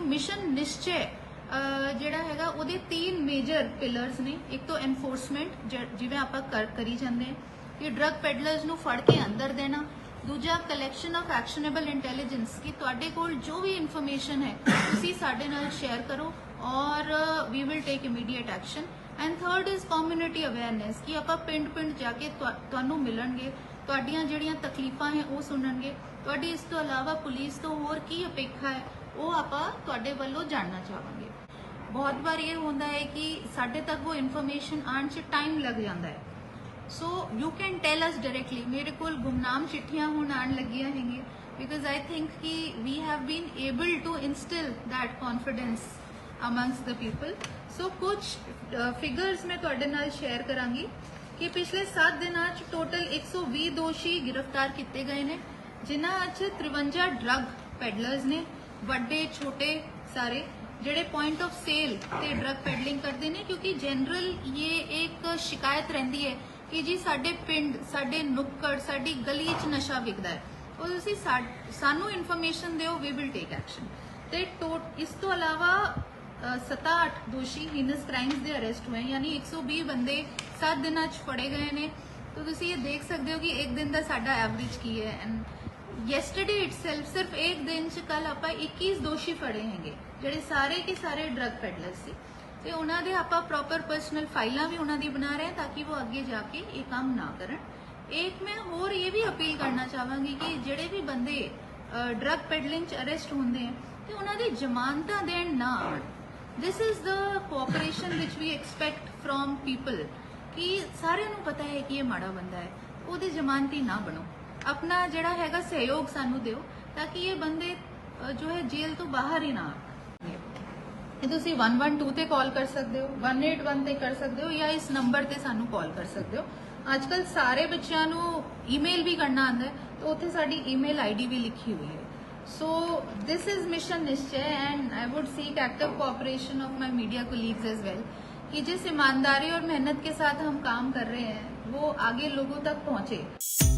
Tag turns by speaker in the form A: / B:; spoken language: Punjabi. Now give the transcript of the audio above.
A: ਨਿਸ਼ਚੈ ਅਹ, ਜਿਹੜਾ ਹੈਗਾ ਉਹਦੇ ਤਿੰਨ ਮੇਜਰ ਪਿਲਰਸ ਨੇ। ਇੱਕ ਤੋਂ ਐਨਫੋਰਸਮੈਂਟ ਜਿਵੇਂ ਆਪਾਂ ਕਰ ਕਰੀ ਜਾਂਦੇ ਹਾਂ। ਕਿ ਡਰੱਗ ਪੈਡਲਰਸ ਨੂੰ ਫੜ ਕੇ ਅੰਦਰ ਦੇਣਾ। ਦੂਜਾ ਕਲੈਕਸ਼ਨ ਆਫ ਐਕਸ਼ਨੇਬਲ ਇੰਟੈਲੀਜੈਂਸ ਕਿ ਤੁਹਾਡੇ ਕੋਲ ਜੋ ਵੀ ਇਨਫੋਰਮੇਸ਼ਨ ਹੈ ਤੁਸੀਂ ਸਾਡੇ ਨਾਲ ਸ਼ੇਅਰ ਕਰੋ ਔਰ we will take immediate action and third is community awareness ਕਿ ਆਪਾਂ ਪਿੰਡ ਪਿੰਡ ਜਾ ਕੇ ਤੁਹਾਨੂੰ ਮਿਲਣਗੇ। ਤੁਹਾਡੀਆਂ ਜਿਹੜੀਆਂ ਤਕਲੀਫਾਂ ਹੈ ਉਹ ਸੁਣਨਗੇ। ਤੁਹਾਡੀ ਇਸ ਤੋਂ ਇਲਾਵਾ ਪੁਲਿਸ ਤੋਂ ਹੋਰ ਕੀ ਅਪੇਖਾ ਹੈ? ਉਹ ਆਪਾਂ ਤੁਹਾਡੇ ਵੱਲੋਂ ਜਾਣਨਾ ਚਾਹਾਂਗੇ। ਬਹੁਤ ਵਾਰ ਇਹ ਹੁੰਦਾ ਹੈ ਕਿ ਸਾਡੇ ਤੱਕ ਉਹ ਇਨਫੋਰਮੇਸ਼ਨ ਆਉਣ 'ਚ ਟਾਈਮ ਲੱਗ ਜਾਂਦਾ ਹੈ। So you can tell us directly ਮੇਰੇ ਕੋਲ ਗੁਮਨਾਮ ਚਿੱਠੀਆਂ ਹੁਣ ਆਉਣ ਲੱਗੀਆਂ ਹੈਗੀਆਂ। ਬਿਕਾਜ਼ ਆਈ ਥਿੰਕ ਕਿ we have been able to instill that confidence amongst the people so ਕੁਝ ਫਿਗਰਸ ਮੈਂ ਤੁਹਾਡੇ ਨਾਲ ਸ਼ੇਅਰ ਕਰਾਂਗੀ ਕਿ ਪਿਛਲੇ 7 ਦਿਨਾਂ 'ਚ ਟੋਟਲ 120 ਦੋਸ਼ੀ ਗ੍ਰਿਫਤਾਰ ਕੀਤੇ ਗਏ ਨੇ, ਜਿਨ੍ਹਾਂ 'ਚ 53 ਡਰੱਗ ਪੈਡਲਰਸ ਨੇ ਵੱਡੇ, ਛੋਟੇ ਸਾਰੇ ਜਿਹੜੇ ਪੁਆਇੰਟ ਆਫ ਸੇਲ ਤੇ ਡਰੱਗ ਪੈਡਲਿੰਗ ਕਰਦੇ ਨੇ, ਕਿਉਂਕਿ ਜਨਰਲ ਇਹ ਇੱਕ ਸ਼ਿਕਾਇਤ ਰਹਿੰਦੀ ਹੈ ਕਿ ਜੀ ਸਾਡੇ ਪਿੰਡ, ਸਾਡੇ ਨੁੱਕੜ, ਸਾਡੀ ਗਲੀ 'ਚ ਨਸ਼ਾ ਵਿਕਦਾ ਹੈ। ਉਹ ਤੁਸੀਂ ਸਾਨੂੰ ਇਨਫੋਰਮੇਸ਼ਨ ਦਿਓ ਵੀ ਵਿਲ ਟੇਕ ਐਕਸ਼ਨ ਤੇ ਇਸ ਤੋਂ ਇਲਾਵਾ 7-8 ਦੋਸ਼ੀ ਹੀਨਸ ਕ੍ਰਾਈਮਸ ਦੇ ਅਰੈਸਟ ਹੋਏ, ਯਾਨੀ 120 ਬੰਦੇ 7 ਦਿਨਾਂ 'ਚ ਫੜੇ ਗਏ ਨੇ। ਤਾਂ ਤੁਸੀਂ ਇਹ ਦੇਖ ਸਕਦੇ ਹੋ ਕਿ ਇੱਕ ਦਿਨ ਦਾ ਸਾਡਾ ਐਵਰੇਜ ਕੀ ਹੈ ਐਂਡ ਯੈਸਟਰਡੇ ਇਟਸੈਲਫ ਸਿਰਫ ਇੱਕ ਦਿਨ 'ਚ ਕੱਲ ਆਪਾਂ 21 ਦੋਸ਼ੀ ਫੜੇ ਹੈਗੇ ਜਿਹੜੇ ਸਾਰੇ ਕੇ ਸਾਰੇ ਡਰਗ ਪੈਡਲਰ ਸੀ ਤੇ ਉਹਨਾਂ ਦੇ ਆਪਾਂ ਪ੍ਰੋਪਰ ਪਰਸਨਲ ਫਾਈਲਾਂ ਵੀ ਉਹਨਾਂ ਦੀ ਬਣਾ ਰਹੇ ਹਾਂ ਤਾਂ ਕਿ ਉਹ ਅੱਗੇ ਜਾ ਕੇ ਇਹ ਕੰਮ ਨਾ ਕਰਨ ਇੱਕ ਮੈਂ ਹੋਰ ਇਹ ਵੀ ਅਪੀਲ ਕਰਨਾ ਚਾਹਾਂਗੀ ਕਿ ਜਿਹੜੇ ਵੀ ਬੰਦੇ ਡਰਗ ਪੈਡਲਿੰਗ ਚ ਅਰੈਸਟ ਹੁੰਦੇ ਆ ਤੇ ਉਹਨਾਂ ਦੀ ਜ਼ਮਾਨਤਾਂ ਦੇਣ ਨਾ ਆਉਣ this is the cooperation which we expect from people ਕਿ ਸਾਰਿਆਂ ਨੂੰ ਪਤਾ ਹੈ ਕਿ ਇਹ ਮਾੜਾ ਬੰਦਾ ਹੈ ਉਹਦੀ ਜ਼ਮਾਨਤੀ ਨਾ ਬਣੋ ਆਪਣਾ ਜਿਹੜਾ ਹੈਗਾ ਸਹਿਯੋਗ ਸਾਨੂੰ ਦਿਓ ਤਾਂ ਕਿ ਇਹ ਬੰਦੇ ਅਹ, ਜੋ ਹੈ ਜੇਲ੍ਹ ਤੋਂ ਬਾਹਰ ਹੀ ਨਾ ਆਉਣ ਇਹ ਤੁਸੀਂ 112 ਤੇ ਕਾਲ ਕਰ ਸਕਦੇ ਹੋ 181 ਤੇ ਕਰ ਸਕਦੇ ਹੋ ਜਾਂ ਇਸ ਨੰਬਰ ਤੇ ਸਾਨੂੰ ਕਾਲ ਕਰ ਸਕਦੇ ਹੋ ਅੱਜ ਕੱਲ ਸਾਰੇ ਬੱਚਿਆਂ ਨੂੰ ਈਮੇਲ ਵੀ ਕਰਨਾ ਆਉਂਦਾ ਹੈ ਤਾਂ ਉੱਥੇ ਸਾਡੀ ਈਮੇਲ ਆਈਡੀ ਵੀ ਲਿਖੀ ਹੋਈ ਹੈ ਸੋ this is mission निश्चय and I would seek active cooperation of my media colleagues as well कि जिस ईमानदारी और मेहनत के साथ हम काम कर रहे हैं वो आगे लोगों तक पहुंचे